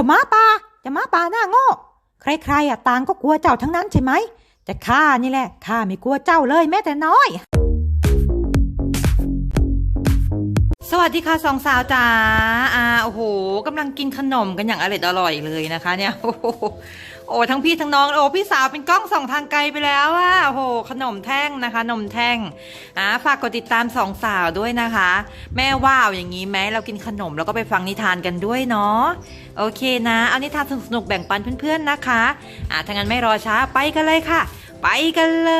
จ้าหมาป่าเจ้าหมาป่าหน้าโง่ใครๆอะต่างก็กลัวเจ้าทั้งนั้นใช่ไหมแต่ข้านี่แหละข้าไม่กลัวเจ้าเลยแม้แต่น้อย สวัสดีค่ะสองสาวจ๋าอ่าโอ้โหกำลังกินขนมกันอย่างอร่อยอร่อยเลยนะคะ เนี่ยโอ้โห โอ้ทั้งพี่ทั้งน้อง โอ้พี่สาวเป็นกล้องส่องทางไกลไปแล้วอะโอ้โหขนมแท่งนะคะ นมแท่งอ่าฝากกดติดตามสองสาวด้วยนะคะ แม่ว่าเอาอย่างนี้ไหมเรากินขนมแล้วก็ไปฟังนิทานกันด้วยเนาะโอเคนะ เอานิทานสนุกๆแบ่งปันเพื่อนๆนะคะอ่าถ้างั้นไม่รอช้าไปกันเลยค่ะ ไปกันเล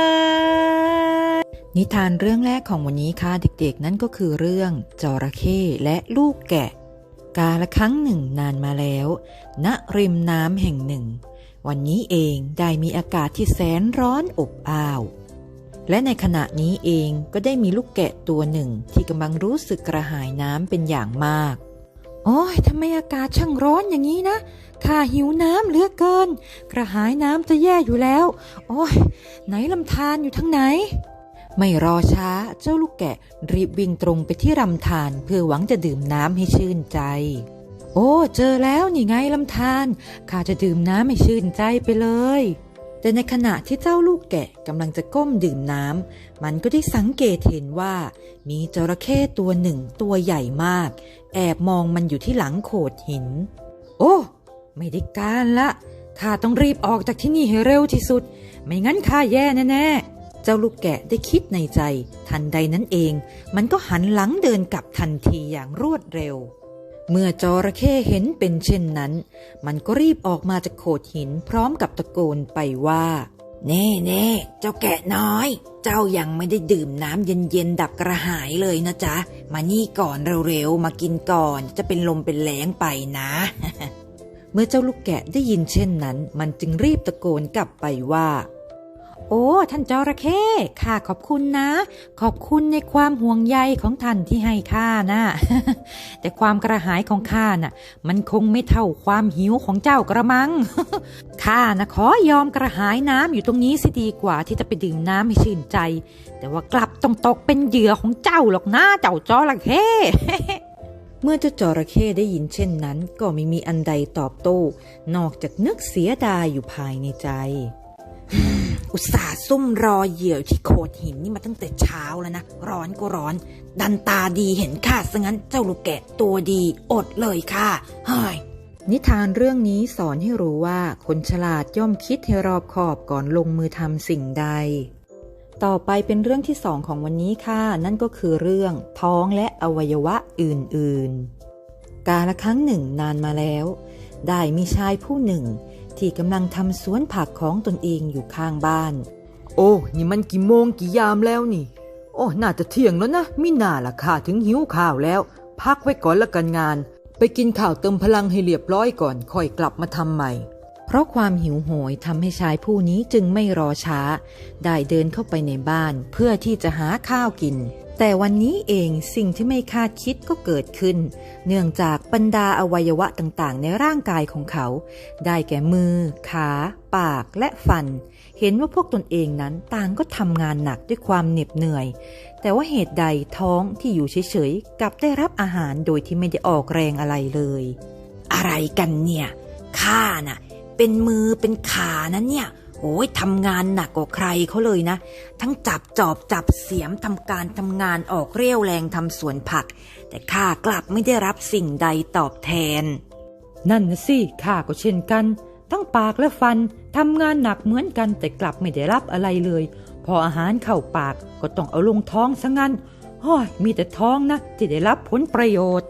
ย นิทานเรื่องแรกของวันนี้ค่ะเด็กๆ นั่นก็คือเรื่องจระเข้และลูกแกะกาละครั้งหนึ่งนานมาแล้ว ณริมน้ำแห่งหนึ่ง วันนี้เองได้มีอากาศที่แสนร้อนอบอ้าว และในขณะนี้เองก็ได้มีลูกแกะตัวหนึ่งที่กำลังรู้สึกกระหายน้ำเป็นอย่างมาก โอ้ยทำไมอากาศช่างร้อนอย่างนี้นะ ข้าหิวน้ำเหลือเกิน กระหายน้ำจะแย่อยู่แล้ว โอ้ย ไหนลำธารอยู่ทั้งไหน ไม่รอช้าเจ้าลูกแกะรีบวิ่งตรงไปที่ลำธารเพื่อหวังจะดื่มน้ำให้ชื่นใจ โอ้ เจอแล้วนี่ไงลำธารข้าจะดื่มน้ำให้ชื่นใจไปเลย แต่ในขณะที่เจ้าลูกแกะกำลังจะก้มดื่มน้ำมันก็ได้สังเกตเห็นว่า มีจระเข้ตัวหนึ่งตัวใหญ่มาก แอบมองมันอยู่ที่หลังโขดหิน โอ้ ไม่ได้การละข้าต้องรีบออกจากที่นี่ให้เร็วที่สุด ไม่งั้นข้าแย่แน่ๆ เจ้าลูกแกะได้คิดในใจ ทันใดนั้นเอง มันก็หันหลังเดินกลับทันทีอย่างรวดเร็ว เมื่อจระเข้เห็นเป็นเช่นนั้น มันก็รีบออกมาจากโขดหินพร้อมกับตะโกนไปว่า เน่เน่เจ้าแกะน้อย เจ้ายังไม่ได้ดื่มน้ำเย็นๆดับกระหายเลยนะจ๊ะ มานี่ก่อนเร็วๆ มากินก่อนจะเป็นลมเป็นแรงไปนะ เมื่อเจ้าลูกแกะได้ยินเช่นนั้น มันจึงรีบตะโกนกลับไปว่า โอ้ ท่านจระเข้ข้าขอบคุณนะ ขอบคุณในความห่วงใยของท่านที่ให้ข้านะ แต่ความกระหายของข้าน่ะ มันคงไม่เท่าความหิวของเจ้ากระมังข้านะขอยอมกระหายน้ำอยู่ตรงนี้สิดีกว่าที่จะไปดื่มน้ำให้ชื่นใจ แต่ว่ากลับต้องตกเป็นเหยื่อของเจ้าหรอกนะเจ้าจระเข้เมื่อเจ้าจระเข้ได้ยินเช่นนั้น ก็ไม่มีอันใดตอบโต้ นอกจากนึกเสียดายอยู่ภายในใจ อุตส่าห์ซุ่มรอเหยื่อที่โขดหินนี่มาตั้งแต่เช้าแล้วนะ ร้อนก็ร้อน ดันตาดีเห็นข้าซะงั้นเจ้าลูกแกะตัวดีอดเลยค่ะเฮ้ยนิทานเรื่องนี้สอนให้รู้ว่าคนฉลาดย่อมคิดให้รอบคอบก่อนลงมือทำสิ่งใด ต่อไปเป็นเรื่องที่สองของวันนี้ค่ะ นั่นก็คือเรื่องท้องและอวัยวะอื่นๆ กาละครั้งหนึ่งนานมาแล้ว ได้มีชายผู้หนึ่ง ที่กำลังทำสวนผักของตนเองอยู่ข้างบ้าน โอ้ นี่มันกี่โมงกี่ยามแล้วนี่ โอ้ น่าจะเที่ยงแล้วนะมิน่าละค่ะถึงหิวข้าวแล้ว พักไว้ก่อนละกันงาน ไปกินข้าวเติมพลังให้เรียบร้อยก่อน ค่อยกลับมาทำใหม่ เพราะความหิวโหยทำให้ชายผู้นี้จึงไม่รอช้า ได้เดินเข้าไปในบ้านเพื่อที่จะหาข้าวกิน แต่วันนี้เองสิ่งที่ไม่คาดคิดก็เกิดขึ้น เนื่องจากบรรดาอวัยวะต่างๆ ในร่างกายของเขา ได้แก่มือ ขา ปากและฟัน เห็นว่าพวกตนเองนั้นต่างก็ทำงานหนักด้วยความเหน็ดเหนื่อย แต่ว่าเหตุใดท้องที่อยู่เฉยๆกลับได้รับอาหารโดยที่ไม่ได้ออกแรงอะไรเลย อะไรกันเนี่ยข้าน่ะ เป็นมือเป็นขานะเนี่ย โอ้ยทำงานหนักกว่าใครเขาเลยนะ ทั้งจับจอบจับเสียมทำการทำงานออกเรี่ยวแรงทำสวนผัก แต่ข้ากลับไม่ได้รับสิ่งใดตอบแทน นั่นนะสิข้าก็เช่นกัน ทั้งปากและฟันทำงานหนักเหมือนกันแต่กลับไม่ได้รับอะไรเลย พออาหารเข้าปากก็ต้องเอาลงท้องซะงั้นห้อยมีแต่ท้องนะที่ได้รับผลประโยชน์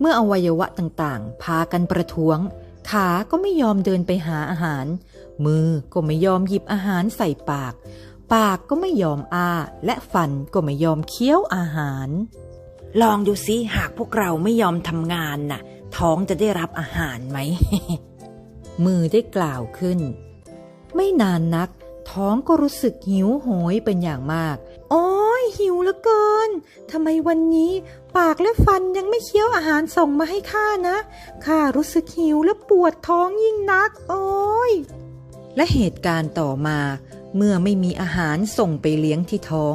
เมื่ออวัยวะต่างๆ พากันประท้วง ขาก็ไม่ยอมเดินไปหาอาหาร มือก็ไม่ยอมหยิบอาหารใส่ปาก ปากก็ไม่ยอมอ้า และฟันก็ไม่ยอมเคี้ยวอาหาร ลองดูสิหากพวกเราไม่ยอมทำงานน่ะ ท้องจะได้รับอาหารไหม มือได้กล่าวขึ้น ไม่นานนัก ท้องก็รู้สึกหิวโหยเป็นอย่างมาก โอ้ยหิวเหลือเกินทำไมวันนี้ปากและฟันยังไม่เคี้ยวอาหารส่งมาให้ข้านะ ข้ารู้สึกหิวและปวดท้องยิ่งนัก โอ้ย และเหตุการณ์ต่อมา เมื่อไม่มีอาหารส่งไปเลี้ยงที่ท้อง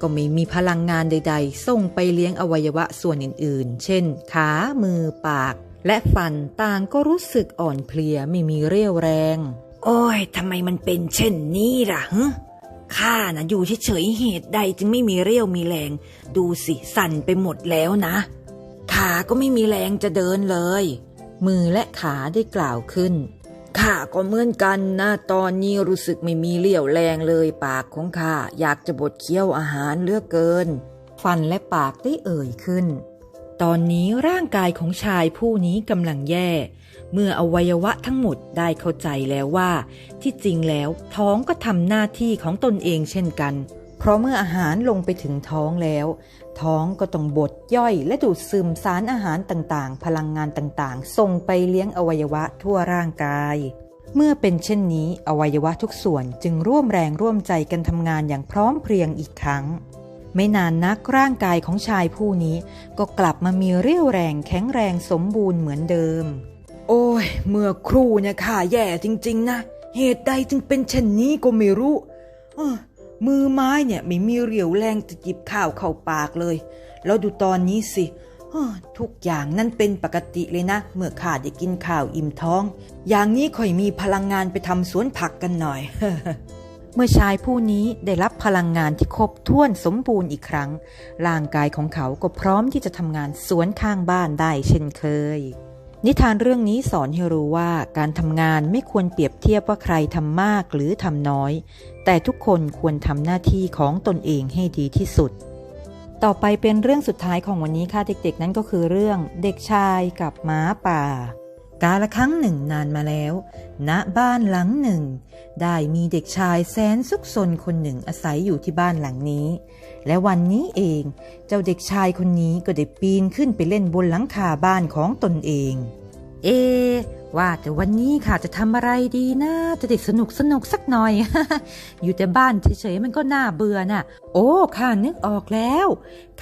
ก็ไม่มีพลังงานใด ๆ ส่งไปเลี้ยงอวัยวะส่วนอื่น ๆ เช่น ขา มือ ปาก และฟันต่างก็รู้สึกอ่อนเพลียไม่มีเรี่ยวแรง โอ้ยทำไมมันเป็นเช่นนี้ล่ะฮะข้าน่ะอยู่เฉยๆเหตุใดจึงไม่มีเรี่ยวมีแรง ดูสิสั่นไปหมดแล้วนะ ขาก็ไม่มีแรงจะเดินเลย มือและขาได้กล่าวขึ้น ข้าก็เหมือนกันนะตอนนี้รู้สึกไม่มีเรี่ยวแรงเลยปากของข้าอยากจะบดเคี้ยวอาหารเหลือกเกิน ฟันและปากได้เอ่ยขึ้น ตอนนี้ร่างกายของชายผู้นี้กำลังแย่ เมื่ออวัยวะทั้งหมดได้เข้าใจแล้วว่า ที่จริงแล้วท้องก็ทำหน้าที่ของตนเองเช่นกัน เพราะเมื่ออาหารลงไปถึงท้องแล้ว ท้องก็ต้องบดย่อยและดูดซึมสารอาหารต่างๆ พลังงานต่างๆ ส่งไปเลี้ยงอวัยวะทั่วร่างกาย เมื่อเป็นเช่นนี้อวัยวะทุกส่วนจึงร่วมแรงร่วมใจกันทำงานอย่างพร้อมเพรียงอีกครั้ง ไม่นานนักร่างกายของชายผู้นี้ ก็กลับมามีเรี่ยวแรงแข็งแรงสมบูรณ์เหมือนเดิม โอ้ย เมื่อครู่เนี่ยข้าแย่จริง ๆ นะ เหตุใดจึงเป็นเช่นนี้ก็ไม่รู้เอ้อ มือไม้เนี่ยไม่มีเรี่ยวแรงจะหยิบข้าวเข้าปากเลย แล้วดูตอนนี้สิทุกอย่างนั่นเป็นปกติเลยนะ เมื่อข้าได้กินข้าวอิ่มท้อง อย่างนี้ค่อยมีพลังงานไปทำสวนผักกันหน่อย เมื่อชายผู้นี้ได้รับพลังงานที่ครบถ้วนสมบูรณ์อีกครั้ง ร่างกายของเขาก็พร้อมที่จะทำงานสวนข้างบ้านได้เช่นเคย นิทานเรื่องนี้สอนให้รู้ว่าการทำงานไม่ควรเปรียบเทียบว่าใครทำมากหรือทำน้อย แต่ทุกคนควรทำหน้าที่ของตนเองให้ดีที่สุด ต่อไปเป็นเรื่องสุดท้ายของวันนี้ค่ะเด็กๆ นั่นก็คือเรื่องเด็กชายกับม้าป่า กาละครั้งหนึ่งนานมาแล้ว ณบ้านหลังหนึ่ง ได้มีเด็กชายแสนซุกซนคนหนึ่งอาศัยอยู่ที่บ้านหลังนี้ และวันนี้เอง เจ้าเด็กชายคนนี้ก็ได้ปีนขึ้นไปเล่นบนหลังคาบ้านของตนเอง เอ ว่าแต่วันนี้ค่ะจะทำอะไรดีนะจะได้สนุกสนุกสักหน่อย อยู่แต่บ้านเฉยๆมันก็น่าเบื่อน่ะ โอ้ข้านึกออกแล้ว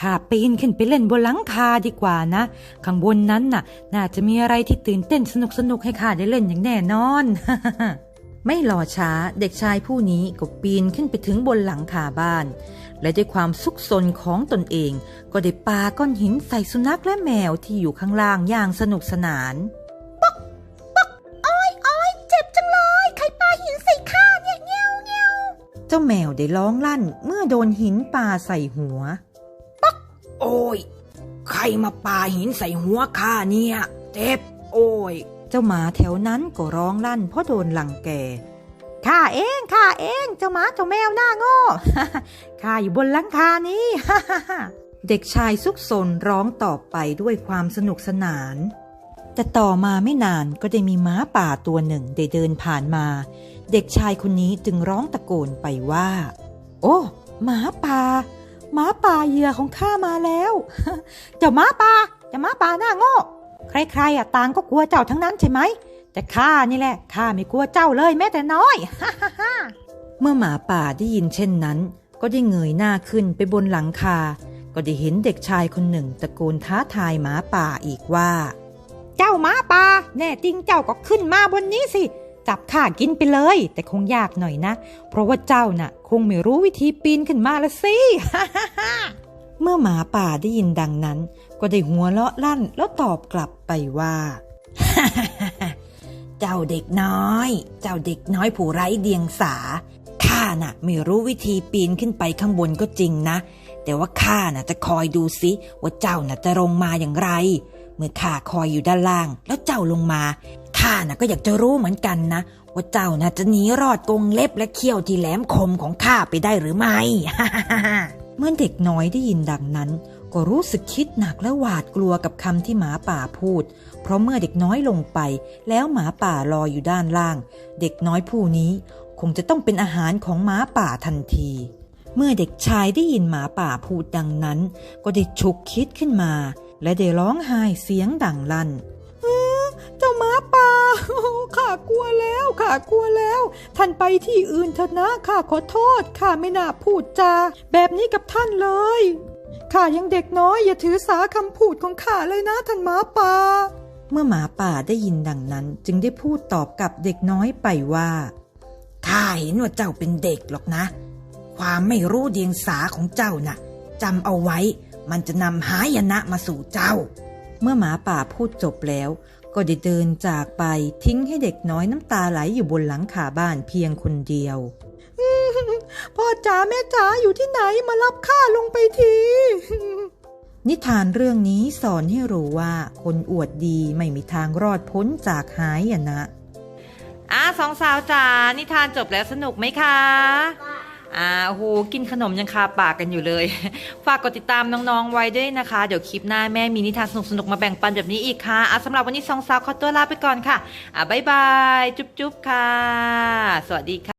ข้าปีนขึ้นไปเล่นบนหลังคาดีกว่านะ ข้างบนนั้นน่ะ น่าจะมีอะไรที่ตื่นเต้นสนุกสนุกให้ข้าได้เล่นอย่างแน่นอน ไม่รอช้าเด็กชายผู้นี้ก็ปีนขึ้นไปถึงบนหลังคาบ้าน และด้วยความซุกซนของตนเอง ก็ได้ปาก้อนหินใส่สุนัขและแมวที่อยู่ข้างล่างอย่างสนุกสนานเจ็บจังเลยใครปาหินใส่ข้าเนี่ยเงี้ยวเงี้ยวเจ้าแมวได้ร้องลั่นเมื่อโดนหินปาใส่หัวโอ้ยใครมาปาหินใส่หัวข้าเนี่ย เจ็บโอ้ย เจ้าหมาแถวนั้นก็ร้องลั่นเพราะโดนหลังแกข้าเองข้าเองเจ้าหมาเจ้าแมวหน้าโง่ข้าอยู่บนหลังคานี้เด็กชายซุกซนร้องตอบไปด้วยความสนุกสนาน แต่ต่อมาไม่นานก็ได้มีม้าป่าตัวหนึ่งได้เดินผ่านมา เด็กชายคนนี้จึงร้องตะโกนไปว่า โอ้หมาป่าหมาป่าเหยื่อของข้ามาแล้ว เจ้าหมาป่าเจ้าหมาป่าหน้าโง่ ใครๆอะต่างก็กลัวเจ้าทั้งนั้นใช่ไหม แต่ข้านี่แหละข้าไม่กลัวเจ้าเลยแม้แต่น้อยเมื่อหมาป่าได้ยินเช่นนั้น ก็ได้เงยหน้าขึ้นไปบนหลังคา ก็ได้เห็นเด็กชายคนหนึ่งตะโกนท้าทายหมาป่าอีกว่า เจ้าหมาป่าแน่จริงเจ้าก็ขึ้นมาบนนี้สิจับข้ากินไปเลย แต่คงยากหน่อยนะ เพราะว่าเจ้าน่ะ คงไม่รู้วิธีปีนขึ้นมาละสิ เมื่อหมาป่าได้ยินดังนั้น ก็ได้หัวเราะลั่นแล้วตอบกลับไปว่า เจ้าเด็กน้อย เจ้าเด็กน้อยผู้ไร้เดียงสา ข้าน่ะ ไม่รู้วิธีปีนขึ้นไปข้างบนก็จริงนะ แต่ว่าข้าน่ะจะคอยดูซิว่าเจ้าน่ะจะลงมาอย่างไร เมื่อข้าคอยอยู่ด้านล่าง แล้วเจ้าลงมา ข้าน่ะก็อยากจะรู้เหมือนกันนะว่าเจ้าน่ะจะหนีรอดกงเล็บและเขี้ยวที่แหลมคมของข้าไปได้หรือไม่ เมื่อเด็กน้อยได้ยินดังนั้น ก็รู้สึกคิดหนักและหวาดกลัวกับคำที่หมาป่าพูด เพราะเมื่อเด็กน้อยลงไป แล้วหมาป่ารออยู่ด้านล่าง เด็กน้อยผู้นี้ คงจะต้องเป็นอาหารของหมาป่าทันที เมื่อเด็กชายได้ยินหมาป่าพูดดังนั้น ก็ได้ฉุกคิดขึ้นมา และได้ร้องไห้เสียงดังลั่น เจ้าหมาป่าข้ากลัวแล้วข้ากลัวแล้ว ท่านไปที่อื่นเถอะนะข้าขอโทษข้าไม่น่าพูดจาแบบนี้กับท่านเลยข้ายังเด็กน้อยอย่าถือสาคำพูดของข้าเลยนะท่านหมาป่า เมื่อหมาป่าได้ยินดังนั้นจึงได้พูดตอบกับเด็กน้อยไปว่าข้าเห็นว่าเจ้าเป็นเด็กหรอกนะ ความไม่รู้เดียงสาของเจ้าน่ะจำเอาไว้มันจะนำหายนะมาสู่เจ้า เมื่อหมาป่าพูดจบแล้ว ก็ได้เดินจากไปทิ้งให้เด็กน้อยน้ำตาไหลอยู่บนหลังคาบ้านเพียงคนเดียวพ่อจ๋าแม่จ๋าอยู่ที่ไหนมารับข้าลงไปทีนิทานเรื่องนี้สอนให้รู้ว่า คนอวดดีไม่มีทางรอดพ้นจากหายนะอะสองสาวจ๋านิทานจบแล้วสนุกไหมคะ อ่าโหกินขนมยังคาปากกันอยู่เลย ฝากกดติดตามน้องๆไว้ด้วยนะคะ เดี๋ยวคลิปหน้าแม่มีนิทานสนุกๆมาแบ่งปันแบบนี้อีกค่ะอะสำหรับวันนี้สองสาวขอตัวลาไปก่อนค่ะอะบ๊ายบาย จุ๊บๆค่ะ สวัสดีค่ะ